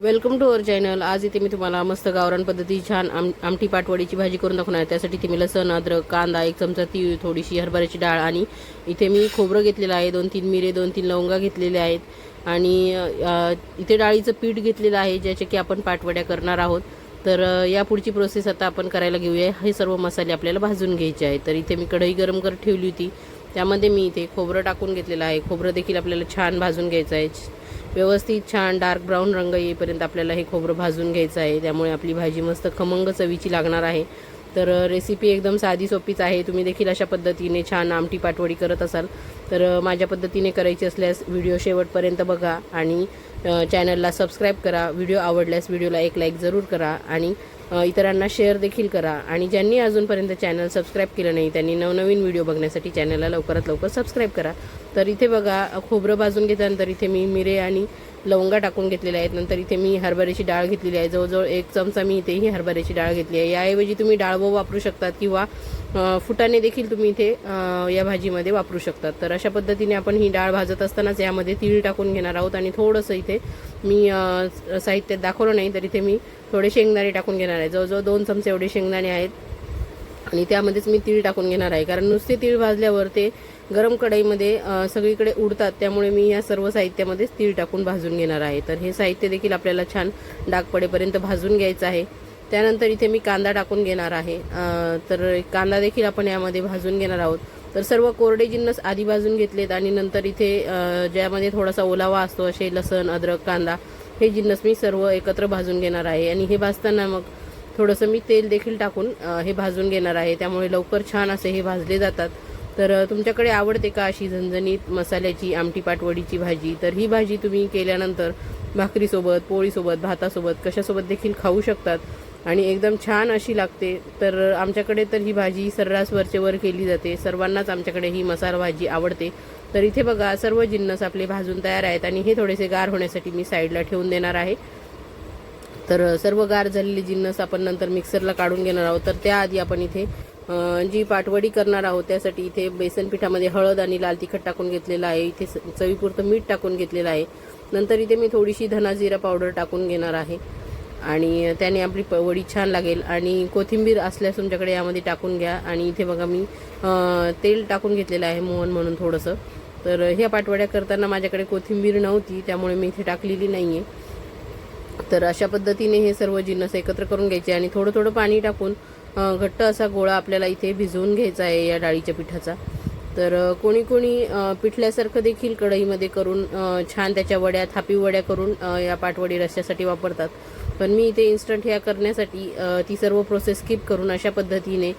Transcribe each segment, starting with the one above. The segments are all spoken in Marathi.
वेलकम टू अवर चॅनल आज इथे मी तुम्हाला मस्त गावरान पद्धती छान आम आमटी पाटवडीची भाजी करून दाखवणार आहे. त्यासाठी इथे मी लसण अद्रक कांदा एक चमचा तीळ थोडीशी हरभऱ्याची डाळ आणि इथे मी खोबरं घेतलेलं आहे. दोन तीन मिरे दोन तीन लवंगा घेतलेले आहेत. आणि इथे डाळीचं पीठ घेतलेलं आहे ज्याचे की आपण पाटवड्या करणार आहोत. तर या पुढची प्रोसेस आता आपण करायला घेऊया. हे सर्व मसाले आपल्याला भाजून घ्यायचे आहेत. तर इथे मी कढई गरम करत ठेवली होती. त्यामध्ये मी इथे खोबरं टाकून घेतलेलं आहे. खोबरं देखील आपल्याला छान भाजून घ्यायचं आहे. व्यवस्थित छान डार्क ब्राऊन रंग येईपर्यंत आपल्याला हे खोबरं भाजून घ्यायचं आहे. त्यामुळे आपली भाजी मस्त खमंग चवीची लागणार आहे. तर रेसिपी एकदम साधी सोपीच आहे. तुम्ही देखील अशा पद्धतीने छान आमटी पाटवडी करत असाल. तर माझ्या पद्धतीने करायची असल्यास व्हिडिओ शेवटपर्यंत बघा आणि चॅनलला सबस्क्राईब करा. व्हिडिओ आवडल्यास व्हिडिओला एक लाईक जरूर करा आणि इतरांना शेअर देखील करा. आणि ज्यांनी अजूनपर्यंत चॅनल सबस्क्राईब केलं नाही त्यांनी नवनवीन व्हिडिओ बघण्यासाठी चॅनलला लवकरात लवकर सबस्क्राईब करा. तर इथे बघा खोबरं भाजून घेतल्यानंतर इथे मी मिरे आणि लवंगा टाकून घेतलेल्या आहेत. नंतर इथे मी हरभऱ्याची डाळ घेतलेली आहे. जवळजवळ एक चमचा मी इथे ही हरभऱ्याची डाळ घेतली आहे. याऐवजी तुम्ही डाळवं वापरू शकतात किंवा फुटाने फुटाणे देखील तुम्ही इथे या भाजीमध्ये वापरू शकतात. तर अशा पद्धतीने आपण ही डाळ भाजत असतानाच यामध्ये तीळ टाकून घेणार आहोत आणि थोडंसं इथे मी साहित्यात दाखवलं नाही तर इथे मी थोडे शेंगदाणे टाकून घेणार आहे. जवळजवळ दोन चमचे एवढे शेंगदाणे आहेत. आणि त्यामध्येच मी तीळ टाकून घेणार आहे. कारण नुसते तीळ भाजल्यावर ते गरम कढईमध्ये सगळीकडे उडतात. त्यामुळे मी या सर्व साहित्यामध्येच तीळ टाकून भाजून घेणार आहे. तर हे साहित्य देखील आपल्याला छान डाग पडेपर्यंत भाजून घ्यायचं आहे. त्यानंतर इथे मी कांदा टाकून घेणार आहे. तर कांदा देखील आपण यामध्ये भाजून घेणार आहोत. तर सर्व कोरडे जिन्नस आधी भाजून घेतलेत आणि नंतर इथे ज्यामध्ये थोडासा ओलावा असतो असे लसण अद्रक कांदा हे जिन्नस मी सर्व एकत्र भाजून घेणार आहे. आणि हे भाजताना मग थोडंसं मी तेल देखील टाकून हे भाजून घेणार आहे. त्यामुळे लवकर छान असे हे भाजले जातात. तर तुमच्याकडे आवडते का अशी झणझणीत मसाल्याची आमटी पाटवडीची भाजी? तर ही भाजी तुम्ही केल्यानंतर भाकरीसोबत पोळीसोबत भातासोबत कशासोबत देखील खाऊ शकतात? आणि एकदम छान अशी लागते. तर आमच्याकडे तर ही भाजी सर्रास वरचेवर केली जाते. सर्वांनाच आमच्याकडे ही मसाला भाजी आवडते. तर इथे बघा सर्व जिन्नस आपले भाजून तयार आहेत आणि हे थोडेसे गार होण्यासाठी मी साईडला ठेवून देणार आहे. तर सर्व गार झालेले जिन्नस आपण नंतर मिक्सरला काढून घेणार आहोत. तर त्याआधी आपण इथे जी पाटवडी करणार आहोत त्यासाठी इथे बेसन पिठामध्ये हळद आणि लाल तिखट टाकून घेतलेलं आहे. इथे चवीपुरतं मीठ टाकून घेतलेलं आहे. नंतर इथे मी थोडीशी धना जिरा पावडर टाकून घेणार आहे. आणि त्याने आपली प- वडी छान लागेल. आणि कोथिंबीर असल्यास तुमच्याकडे यामध्ये टाकून घ्या. आणि इथे बघा मी तेल टाकून घेतलेलं आहे मोहन म्हणून थोडंसं. तर ह्या पाटवड्या करताना माझ्याकडे कोथिंबीर नव्हती त्यामुळे मी इथे टाकलेली नाही आहे तर अशा पद्धतीने हे सर्व जिन्नस एकत्र करून घ्यायचे आणि थोडं थोडं पाणी टाकून घट्ट असा गोळा आपल्याला इथे भिजवून घ्यायचा आहे या डाळीच्या पिठाचा. तर कोणी कोणी पिठल्यासारखं देखील कढईमध्ये करून छान त्याच्या वड्या थापी वड्या करून या पाटवडी रश्यासाठी वापरतात. पण मी इथे इन्स्टंट ह्या करण्यासाठी ती सर्व प्रोसेस स्किप करून अशा पद्धतीने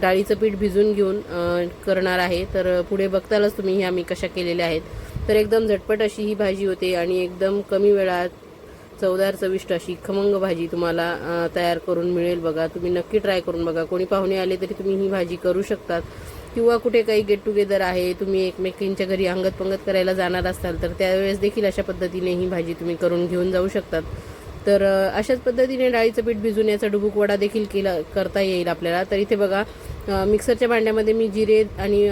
डाळीचं पीठ भिजून घेऊन करणार आहे. तर पुढे बघतालच तुम्ही ह्या मी कशा केलेल्या आहेत. तर एकदम झटपट अशी ही भाजी होते आणि एकदम कमी वेळात चवदार चविष्ट अशी खमंग भाजी तुम्हाला तयार करून मिळेल बघा. तुम्ही नक्की ट्राय करून बघा. कोणी पाहुणे आले तरी तुम्ही ही भाजी करू शकतात. किंवा कुठे काही गेट टुगेदर आहे तुम्ही एकमेकींच्या घरी अंगत पंगत करायला जाणार असाल तर त्यावेळेस देखील अशा पद्धतीने ही भाजी तुम्ही करून घेऊन जाऊ शकतात. तर अशाच पद्धतीने डाळीचं पीठ भिजून याचा डुबुक वडा देखील केला करता येईल आपल्याला. तर इथे बघा मिक्सरच्या भांड्यामध्ये मी जिरे आणि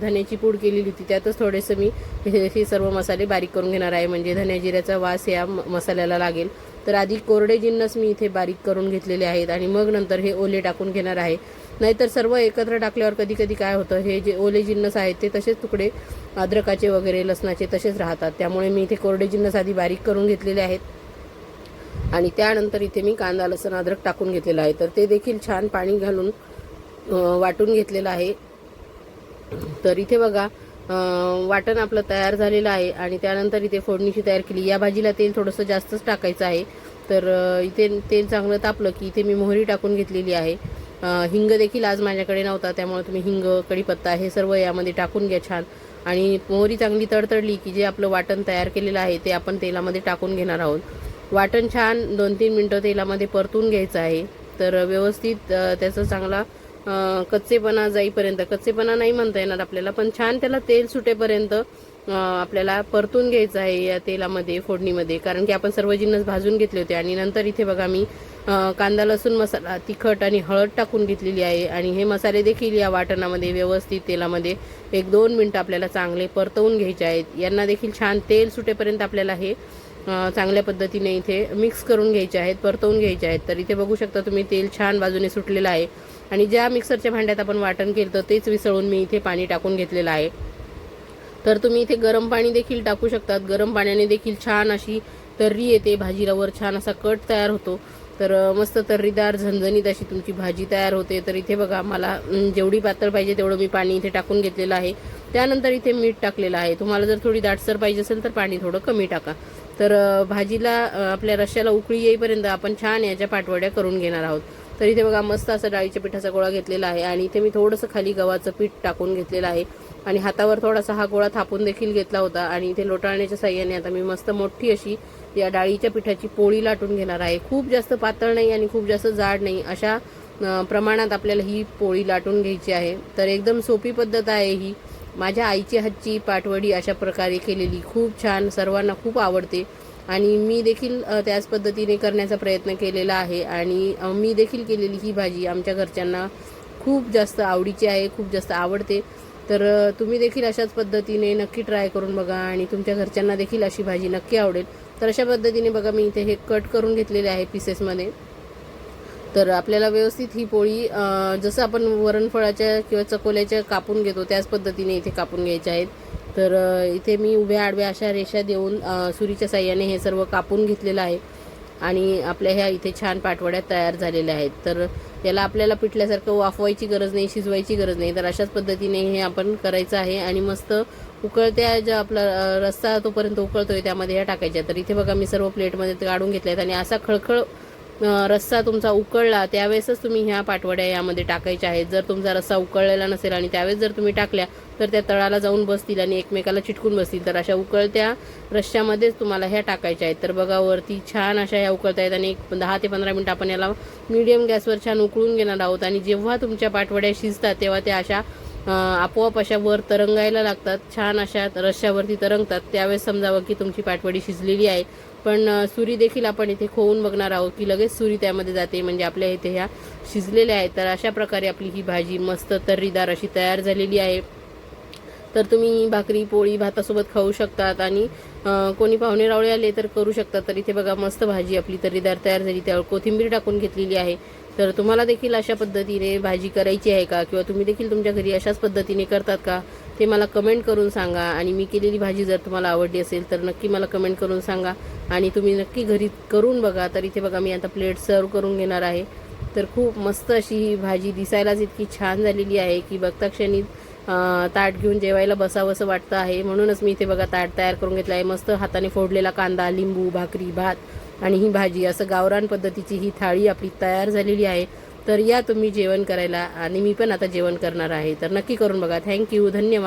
धन्याची पूड केलेली होती. त्यातच थोडेसं मी हे हे सर्व मसाले बारीक करून घेणार आहे. म्हणजे धन्या जिऱ्याचा वास या मसाल्याला लागेल. तर आधी कोरडे जिन्नस मी इथे बारीक करून घेतलेले आहेत आणि मग नंतर हे ओले टाकून घेणार आहे. नाहीतर सर्व एकत्र टाकल्यावर कधी कधी काय होतं हे जे ओले जिन्नस आहेत ते तसेच तुकडे अद्रकाचे वगैरे लसणाचे तसेच राहतात. त्यामुळे मी इथे कोरडे जिन्नस आधी बारीक करून घेतलेले आहेत. आणि त्यानंतर इथे मी कांदा लसण अद्रक टाकून घेतलेला आहे. तर ते देखील छान पाणी घालून वाटून घेतलेलं आहे. तर इथे बघा वाटण आपलं तयार झालेलं आहे आणि त्यानंतर इथे फोडणीची तयार केली. या भाजीला तेल थोडंसं जास्तच टाकायचं आहे. तर इथे तेल चांगलं तापलं की इथे मी मोहरी टाकून घेतलेली आहे. हिंग देखील आज माझ्याकडे नव्हता त्यामुळे तुम्ही हिंग कढीपत्ता हे सर्व यामध्ये टाकून घ्या छान. आणि मोहरी चांगली तडतडली की जे आपलं वाटण तयार केलेलं आहे ते आपण तेलामध्ये टाकून घेणार आहोत. वाटण छान दोन तीन मिनटं तेलामध्ये परतून घ्यायचं आहे. तर व्यवस्थित त्याचा चांगला कच्चेपणा जाईपर्यंत कच्चेपणा नाही म्हणता येणार आपल्याला पण छान त्याला तेल सुटेपर्यंत आपल्याला परतून घ्यायचं आहे या तेलामध्ये फोडणीमध्ये. कारण की आपण सर्व जिन्नस भाजून घेतले होते आणि नंतर इथे बघा मी कांदा लसूण मसाला तिखट आणि हळद टाकून घेतलेली आहे. आणि हे मसाले देखील या वाटणामध्ये व्यवस्थित तेलामध्ये एक दोन मिनटं आपल्याला चांगले परतवून घ्यायचे आहेत. यांना देखील छान तेल सुटेपर्यंत आपल्याला हे चांगल्या पद्धतीने इथे मिक्स करून घ्यायचे आहेत परतवून घ्यायचे आहेत. तर इथे बघू शकता तुम्ही तेल छान बाजूने सुटलेलं आहे. आणि ज्या मिक्सरच्या भांड्यात आपण वाटण केलं तर तेच विसळून मी इथे पाणी टाकून घेतलेलं आहे. तर तुम्ही इथे गरम पाणी देखील टाकू शकतात. गरम पाण्याने देखील छान अशी तर्री येते. भाजीला वर छान असा कट तयार होतो. तर मस्त तर्रीदार झणझणीत अशी तुमची भाजी तयार होते. तर इथे बघा मला जेवढी पातळ पाहिजे तेवढं मी पाणी इथे टाकून घेतलेलं आहे. त्यानंतर इथे मीठ टाकलेलं आहे. तुम्हाला जर थोडी दाटसर पाहिजे असेल तर पाणी थोडं कमी टाका. तर भाजीला आपल्या रश्श्याला उकळी येईपर्यंत आपण छान याच्या पाटवड्या करून घेणार आहोत. तर इथे बघा मस्त असा डाळीच्या पिठाचा गोळा घेतलेला आहे आणि इथे मी थोडंसं खाली गव्हाचं पीठ टाकून घेतलेलं आहे. आणि हातावर थोडासा हा गोळा थापून देखील घेतला होता आणि इथे लोटाळण्याच्या साह्याने आता मी मस्त मोठी अशी या डाळीच्या पिठाची पोळी लाटून घेणार आहे. खूप जास्त पातळ नाही आणि खूप जास्त जाड नाही अशा प्रमाणात आपल्याला ही पोळी लाटून घ्यायची आहे. तर एकदम सोपी पद्धत आहे ही. माझ्या आईची हातची पाटवडी अशा प्रकारे केलेली. खूप छान. सर्वांना खूप आवडते. आणि मी देखील त्याच पद्धतीने करण्याचा प्रयत्न केलेला आहे. आणि मी देखील केलेली ही भाजी आमच्या घरच्यांना खूप जास्त आवडीची आहे खूप जास्त आवडते. तर तुम्ही देखील अशाच पद्धतीने नक्की ट्राय करून बघा आणि तुमच्या घरच्यांना देखील अशी भाजी नक्की आवडेल. तर अशा पद्धतीने बघा मी इथे हे कट करून घेतलेले आहे पीसेसमध्ये तर आपल्याला व्यवस्थित ही पोळी जसं आपण वरणफळाच्या किंवा चकोल्याच्या कापून घेतो त्याच पद्धतीने इथे कापून घ्यायच्या आहेत. तर इथे मी उभ्या आडव्या अशा रेषा देऊन सुरीच्या साह्याने हे सर्व कापून घेतलेलं आहे. आणि आपल्या ह्या इथे छान पाठवड्या तयार झालेल्या आहेत. तर याला आपल्याला पिठल्यासारखं वाफवायची गरज नाही शिजवायची गरज नाही. तर अशाच पद्धतीने हे आपण करायचं आहे आणि मस्त उकळत्या ज्या आपला रस्ता रस्सा तोपर्यंत उकळतोय त्यामध्ये ह्या टाकायच्या तर इथे बघा मी सर्व प्लेटमध्ये काढून घेतल्या आहेत आणि असा खळखळ रस्सा तुमचा उकळला त्यावेळेसच तुम्ही ह्या पाटवड्या यामध्ये टाकायच्या आहेत. जर तुमचा रस्सा उकळलेला नसेल आणि त्यावेळेस जर तुम्ही टाकल्या तर त्या तळाला जाऊन बसतील आणि एकमेकाला चिटकून बसतील. तर अशा उकळत्या रश्श्यामध्येच तुम्हाला ह्या टाकायच्या आहेत. तर बघा वरती छान अशा ह्या उकळता आहेत आणि एक दहा ते पंधरा मिनटं आपण याला मीडियम गॅसवर छान उकळून घेणार आहोत. आणि जेव्हा तुमच्या पाटवड्या शिजतात तेव्हा त्या अशा आपोआप अशा वर तरंगायला लागतात. छान अशा रश्श्यावरती तरंगतात. त्यावेळेस समजावं की तुमची पाटवडी शिजलेली आहे. पण सुरी देखील आपण इथे खोवून बघणार आहोत की लगेच सुरी त्यामध्ये जाते. म्हणजे आपल्या इथे ह्या शिजलेल्या आहेत. तर अशा प्रकारे आपली ही भाजी मस्त तर्रीदार अशी तयार झालेली आहे. तर तुम्ही भाकरी पोळी भातासोबत खाऊ शकतात आणि कोणी पाहुणे रावळे आले तर करू शकतात. तर इथे बघा मस्त भाजी आपली तर्रीदार तयार झाली. त्यावर कोथिंबीर टाकून घेतलेली आहे. तर तुम्हाला देखील अशा पद्धतीने भाजी करायची आहे का? किंवा तुम्ही देखील तुमच्या घरी अशाच पद्धतीने करतात का? ते मला कमेंट करून सांगा. आणि मी केलेली भाजी जर तुम्हाला आवडली असेल तर नक्की मला कमेंट करून सांगा. आणि तुम्ही नक्की घरी करून बघा. तर इथे बघा मी आता प्लेट सर्व करून घेणार आहे. तर खूप मस्त अशी ही भाजी दिसायलाच इतकी छान झालेली आहे की बघता क्षणी ताट घेऊन जेवायला बसावंसं वाटतं आहे. म्हणूनच मी इथे बघा ताट तयार करून घेतलं आहे. मस्त हाताने फोडलेला कांदा लिंबू भाकरी भात आणि ही भाजी. असं गावरान पद्धतीची ही थाळी आपली तयार झालेली आहे. तर या तुम्ही जेवण करायला आणि मी पण आता जेवण करणार आहे. तर नक्की करून बघा. थँक्यू धन्यवाद.